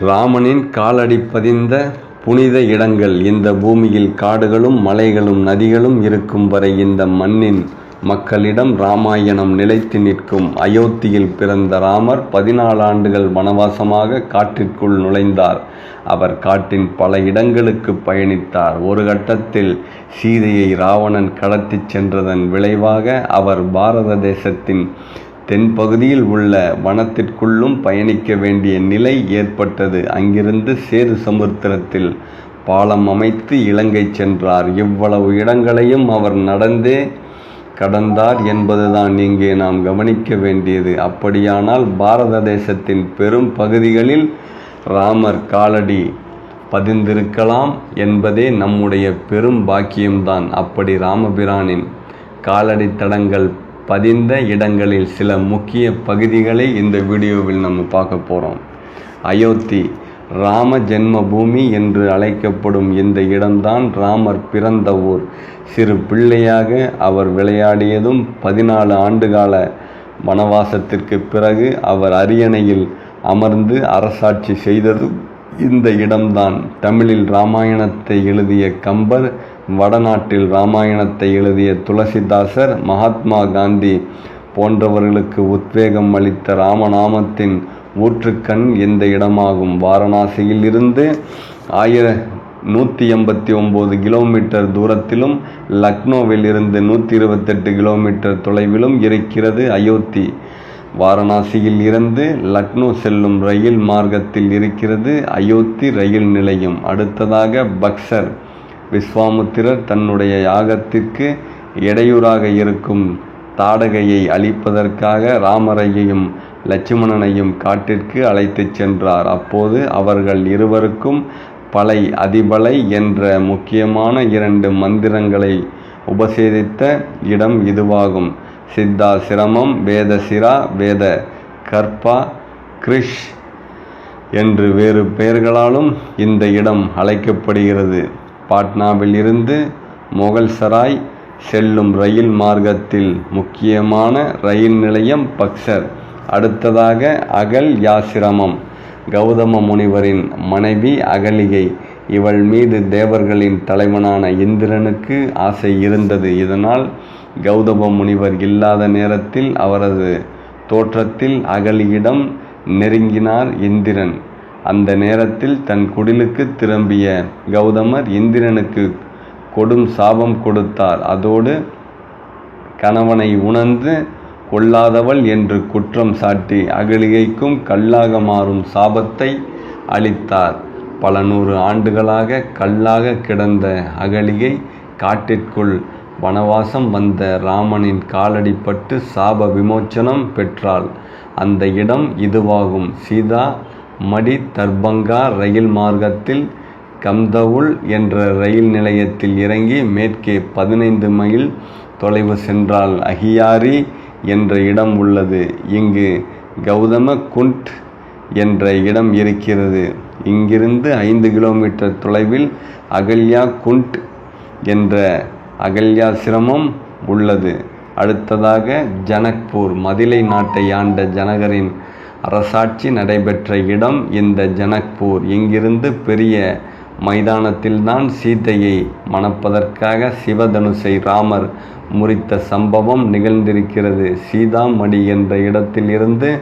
ராமனின் காலடி பதிந்த புனித இடங்கள். இந்த பூமியில் காடுகளும் மலைகளும் நதிகளும் இருக்கும் வரை இந்த மண்ணின் மக்களிடம் ராமாயணம் நிலைத்து நிற்கும். அயோத்தியில் பிறந்த ராமர் பதினாலு ஆண்டுகள் வனவாசமாக காட்டிற்குள் நுழைந்தார். அவர் காட்டின் பல இடங்களுக்கு பயணித்தார். ஒரு கட்டத்தில் சீதையை ராவணன் கடத்திச் சென்றதன் விளைவாக அவர் பாரத தேசத்தின் தென்பகுதியில் உள்ள வனத்திற்குள்ளும் பயணிக்க வேண்டிய நிலை ஏற்பட்டது. அங்கிருந்து சேது சமுத்திரத்தில் பாலம் அமைத்து இலங்கை சென்றார். இவ்வளவு இடங்களையும் அவர் நடந்தே கடந்தார் என்பதுதான் இங்கே நாம் கவனிக்க வேண்டியது. அப்படியானால் பாரத தேசத்தின் பெரும் பகுதிகளில் ராமர் காலடி பதிந்திருக்கலாம் என்பதே நம்முடைய பெரும் பாக்கியம்தான். அப்படி ராமபிரானின் காலடி தடங்கள் பதிந்த இடங்களில் சில முக்கிய பகுதிகளை இந்த வீடியோவில் நம்ம பார்க்க போகிறோம் அயோத்தி ராம ஜென்ம பூமி என்று அழைக்கப்படும் இந்த இடம்தான் ராமர் பிறந்த ஊர். சிறு பிள்ளையாக அவர் விளையாடியதும் பதினாலு ஆண்டுகால வனவாசத்திற்கு பிறகு அவர் அரியணையில் அமர்ந்து அரசாட்சி செய்ததும் இந்த இடம்தான். தமிழில் ராமாயணத்தை எழுதிய கம்பர் வடநாட்டில் ராமாயணத்தை எழுதிய துளசிதாசர் மகாத்மா காந்தி போன்றவர்களுக்கு உத்வேகம் அளித்த ராமநாமத்தின் ஊற்றுக்கண் இந்த இடமாகும்? வாரணாசியில் இருந்து ஆயிர நூற்றி எண்பத்தி ஒம்பது கிலோமீட்டர் தூரத்திலும் லக்னோவில் இருந்து நூற்றி இருபத்தெட்டு கிலோமீட்டர் தொலைவிலும் இருக்கிறது அயோத்தி. வாரணாசியில் இருந்து லக்னோ செல்லும் ரயில் மார்க்கத்தில் இருக்கிறது அயோத்தி ரயில் நிலையம். அடுத்ததாக பக்சர். விஸ்வாமுத்திரர் தன்னுடைய யாகத்திற்கு இடையூறாக இருக்கும் தாடகையை அழிப்பதற்காக ராமரையையும் லட்சுமணனையும் காட்டிற்கு அழைத்துச் சென்றார். அப்போது அவர்கள் இருவருக்கும் பலை அதிபலை என்ற முக்கியமான இரண்டு மந்திரங்களை உபசேதித்த இடம் இதுவாகும். சித்தா சிரமம் வேத சிரா வேத கற்பா கிரிஷ் என்று வேறு பெயர்களாலும் இந்த இடம் அழைக்கப்படுகிறது. பாட்னாவில் இருந்து மொகல்சராய் செல்லும் ரயில் மார்க்கத்தில் முக்கியமான ரயில் நிலையம் பக்சர். அடுத்ததாக அகல் யாசிரமம். கௌதம முனிவரின் மனைவி அகலிகை. இவள் மீது தேவர்களின் தலைவனான இந்திரனுக்கு ஆசை இருந்தது. இதனால் கௌதம முனிவர் இல்லாத நேரத்தில் அவரது தோற்றத்தில் அகலியிடம் நெருங்கினார் இந்திரன். அந்த நேரத்தில் தன் குடிலுக்கு திரும்பிய கௌதமர் இந்திரனுக்கு கொடும் சாபம் கொடுத்தார். அதோடு கணவனை உணர்ந்து கொள்ளாதவள் என்று குற்றம் சாட்டி அகலிகைக்கும் கல்லாக மாறும் சாபத்தை அளித்தார். பல நூறு ஆண்டுகளாக கல்லாக கிடந்த அகலிகை காட்டிற்குள் வனவாசம் வந்த ராமனின் காலடிப்பட்டு சாப விமோச்சனம் பெற்றாள். அந்த இடம் இதுவாகும். சீதா மடி தர்பங்கா ரயில் மார்க்கத்தில் கம்தவுல் என்ற ரயில் நிலையத்தில் இறங்கி மேற்கே பதினைந்து மைல் தொலைவு சென்றால் அஹியாரி என்ற இடம் உள்ளது. இங்கு கௌதம குண்ட் என்ற இடம் இருக்கிறது. இங்கிருந்து ஐந்து கிலோமீட்டர் தொலைவில் அகல்யா குண்ட் என்ற அகல்யா சிரமம் உள்ளது. அடுத்ததாக ஜனக்பூர் மதிலை நாட்டை ஆண்ட ஜனகரின் அரசாட்சி நடைபெற்ற இடம் இந்த ஜனக்பூர். இங்கிருந்து பெரிய மைதானத்தில்தான் சீதையை மணப்பதற்காக சிவதனுசை ராமர் முறித்த சம்பவம் நிகழ்ந்திருக்கிறது. சீதாமடி என்ற இடத்தில் இருந்து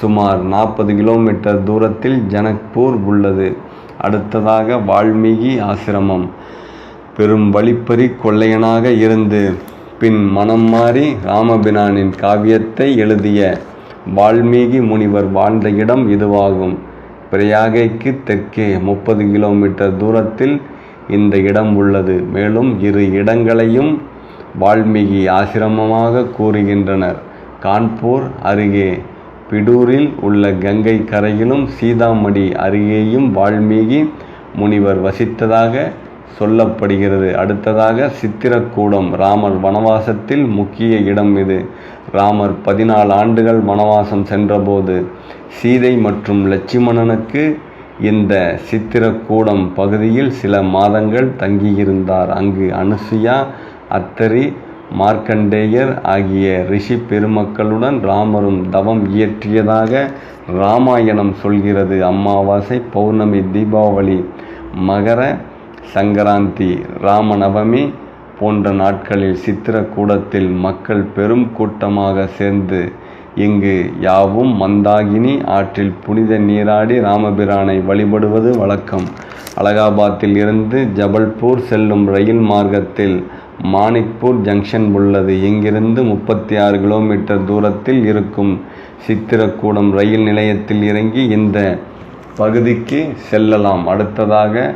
சுமார் நாற்பது கிலோமீட்டர் தூரத்தில் ஜனக்பூர் உள்ளது. அடுத்ததாக வால்மீகி ஆசிரமம். பெரும் வழிப்பறி கொள்ளையனாக இருந்து பின் மனம் மாறி ராமபிரானின் காவியத்தை எழுதிய வால்மீகி முனிவர் வாழ்ந்த இடம் இதுவாகும். பிரயாகைக்கு தெற்கே முப்பது கிலோமீட்டர் தூரத்தில் இந்த இடம் உள்ளது. மேலும் இரு இடங்களையும் வால்மீகி ஆசிரமமாக கூறுகின்றனர். கான்பூர் அருகே பிடூரில் உள்ள கங்கை கரையிலும் சீதாமடி அருகேயும் வால்மீகி முனிவர் வசித்ததாக சொல்லப்படுகிறது. அடுத்ததாக சித்திரக்கூடம் ராமர் வனவாசத்தில் முக்கிய இடம் இது. ராமர் பதினாலு ஆண்டுகள் வனவாசம் சென்றபோது சீதை மற்றும் லட்சுமணனுக்கு இந்த சித்திரக்கூடம் பகுதியில் சில மாதங்கள் தங்கியிருந்தார். அங்கு அனுசுயா அத்தரி மார்க்கண்டேயர் ஆகிய ரிஷி பெருமக்களுடன் ராமரும் தவம் இயற்றியதாக ராமாயணம் சொல்கிறது. அமாவாசை பௌர்ணமி தீபாவளி மகர சங்கராந்தி ராமநவமி போன்ற நாட்களில் சித்திரக்கூடத்தில் மக்கள் பெரும் கூட்டமாக சேர்ந்து இங்கு யாவும் மந்தாகினி ஆற்றில் புனித நீராடி ராமபிரானை வழிபடுவது வழக்கம். அலகாபாத்தில் இருந்து ஜபல்பூர் செல்லும் ரயில் மார்க்கத்தில் மாணிக்பூர் ஜங்ஷன் உள்ளது. இங்கிருந்து முப்பத்தி ஆறு கிலோமீட்டர் தூரத்தில் இருக்கும் சித்திரக்கூடம் ரயில் நிலையத்தில் இறங்கி இந்த பகுதிக்கு செல்லலாம். அடுத்ததாக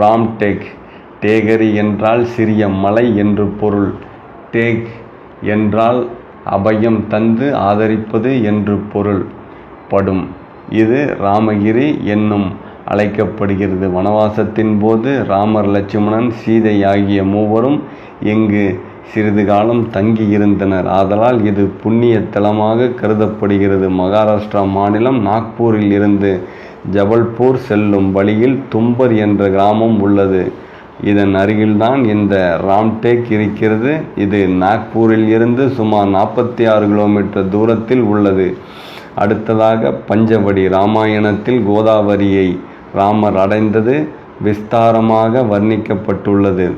ராம்டெக் டேகரி என்றால் சிறிய மலை என்று பொருள். டேக் என்றால் அபயம் தந்து ஆதரிப்பது என்று பொருள். படும். இது ராமகிரி என்னும் அழைக்கப்படுகிறது. வனவாசத்தின் போது ராமர் லட்சுமணன் சீதை ஆகிய மூவரும் இங்கு சிறிது காலம் தங்கி இருந்தனர் ஆதலால் இது புண்ணிய தலமாக கருதப்படுகிறது. மகாராஷ்டிரா மாநிலம் நாக்பூரில் இருந்து ஜபல்பூர் செல்லும் வழியில் தும்பர் என்ற கிராமம் உள்ளது. இதன் அருகில்தான் இந்த ராம்டேக் இருக்கிறது. இது நாக்பூரில் இருந்து சுமார் நாற்பத்தி ஆறு கிலோமீட்டர் தூரத்தில் உள்ளது. அடுத்ததாக பஞ்சவடி ராமாயணத்தில் கோதாவரியை ராமர் அடைந்தது விஸ்தாரமாக வர்ணிக்கப்பட்டுள்ளது.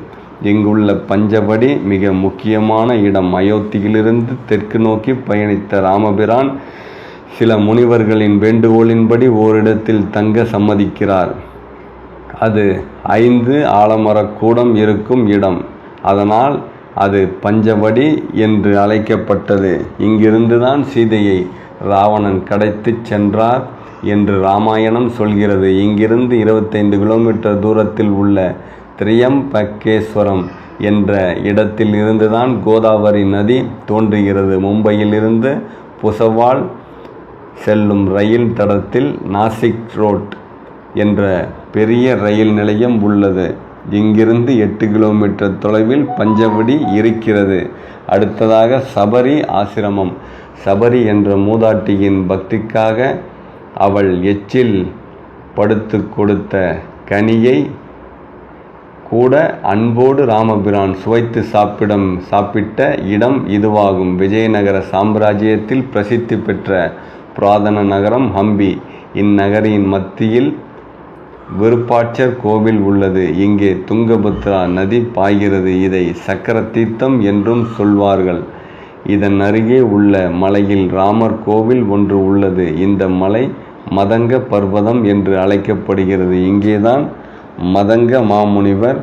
இங்குள்ள பஞ்சவடி மிக முக்கியமான இடம். அயோத்தியிலிருந்து தெற்கு நோக்கி பயணித்த ராமபிரான் சில முனிவர்களின் வேண்டுகோளின்படி ஓரிடத்தில் தங்க சம்மதிக்கிறார். அது ஐந்து ஆலமரக் கூடம் இருக்கும் இடம். அதனால் அது பஞ்சவடி என்று அழைக்கப்பட்டது. இங்கிருந்துதான் சீதையை ராவணன் கடைத்து சென்றார் என்று ராமாயணம் சொல்கிறது. இங்கிருந்து இருபத்தைந்து கிலோமீட்டர் தூரத்தில் உள்ள திரியம்பக்கேஸ்வரம் என்ற இடத்தில் இருந்துதான் கோதாவரி நதி தோன்றுகிறது. மும்பையிலிருந்து புசவால் செல்லும் ரயில் தடத்தில் நாசிக் ரோட் என்ற பெரிய ரயில் நிலையம் உள்ளது. இங்கிருந்து எட்டு கிலோமீட்டர் தொலைவில் பஞ்சவடி இருக்கிறது. அடுத்ததாக சபரி ஆசிரமம். சபரி என்ற மூதாட்டியின் பக்திக்காக அவள் எச்சில் படுத்து கொடுத்த கனியை கூட அன்போடு ராமபிரான் சுவைத்து சாப்பிடம் சாப்பிட்ட இடம் இதுவாகும். விஜயநகர சாம்ராஜ்யத்தில் பிரசித்தி பெற்ற புராதன நகரம் ஹம்பி. இந்நகரின் மத்தியில் விருப்பாட்சர் கோவில் உள்ளது. இங்கே துங்கபத்ரா நதி பாய்கிறது. இதை சக்கர தீர்த்தம் என்றும் சொல்வார்கள். இதன் அருகே உள்ள மலையில் ராமர் கோவில் ஒன்று உள்ளது. இந்த மலை மதங்க பர்வதம் என்று அழைக்கப்படுகிறது. இங்கேதான் மதங்க மாமுனிவர்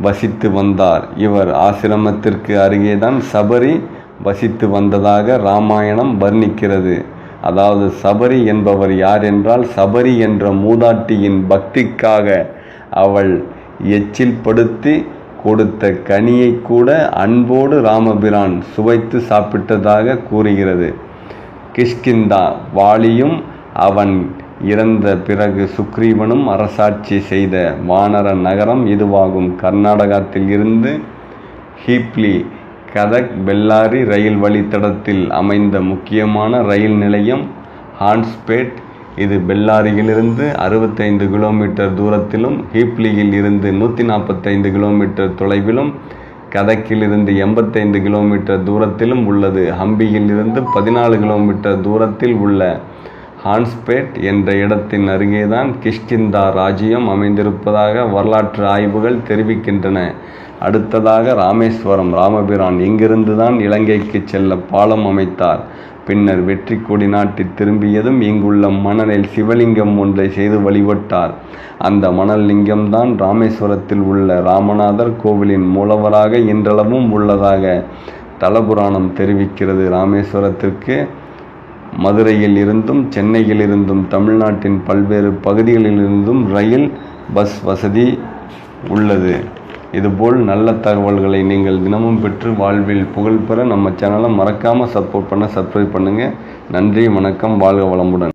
வசித்து வந்தார். இவர் ஆசிரமத்திற்கு அருகேதான் சபரி வசித்து வந்ததாக ராமாயணம் வர்ணிக்கிறது. அதாவது சபரி என்பவர் யார் என்றால் சபரி என்ற மூதாட்டியின் பக்திக்காக அவள் எச்சில் படுத்தி கொடுத்த கனியை கூட அன்போடு ராமபிரான் சுவைத்து சாப்பிட்டதாக கூறுகிறது. கிஷ்கிந்தா வாலியும் அவன் இறந்த பிறகு சுக்ரீவனும் அரசாட்சி செய்த வானர நகரம் இதுவாகும். கர்நாடகத்தில் இருந்து ஹீப்லி கதக் பெல்லாரி ரயில் வழித்தடத்தில் அமைந்த முக்கியமான ரயில் நிலையம் ஹான்ஸ்பேட். இது பெல்லாரியிலிருந்து அறுபத்தைந்து கிலோமீட்டர் தூரத்திலும் ஹீப்லியில் இருந்து நூற்றி நாற்பத்தைந்து கிலோமீட்டர் தொலைவிலும் கதக்கிலிருந்து எண்பத்தைந்து கிலோமீட்டர் தூரத்திலும் உள்ளது. ஹம்பியில் இருந்து பதினாலு கிலோமீட்டர் தூரத்தில் உள்ள ஹான்ஸ்பேட் என்ற இடத்தின் அருகேதான் கிஷ்கிந்தா ராஜ்யம் அமைந்திருப்பதாக வரலாற்று ஆய்வுகள் தெரிவிக்கின்றன. அடுத்ததாக ராமேஸ்வரம். ராமபிரான் இங்கிருந்து தான் இலங்கைக்கு செல்ல பாலம் அமைத்தார். பின்னர் வெற்றி கொடி நாட்டி திரும்பியதும் இங்குள்ள மணலில் சிவலிங்கம் ஒன்றை செய்து வழிபட்டார். அந்த மணல் லிங்கம்தான் ராமேஸ்வரத்தில் உள்ள ராமநாதர் கோவிலின் மூலவராக இன்றளவும் உள்ளதாக தலபுராணம் தெரிவிக்கிறது. ராமேஸ்வரத்திற்கு மதுரையில் இருந்தும் சென்னையில் இருந்தும் தமிழ்நாட்டின் பல்வேறு பகுதிகளிலிருந்தும் ரயில் பஸ் வசதி உள்ளது. இதுபோல் நல்ல தகவல்களை நீங்கள் தினமும் பெற்று வாழ்வில் புகழ்பெற நம்ம சேனலை மறக்காமல் சப்போர்ட் பண்ண சப்ஸ்கிரைப் பண்ணுங்கள் நன்றி வணக்கம். வாழ்க வளமுடன்.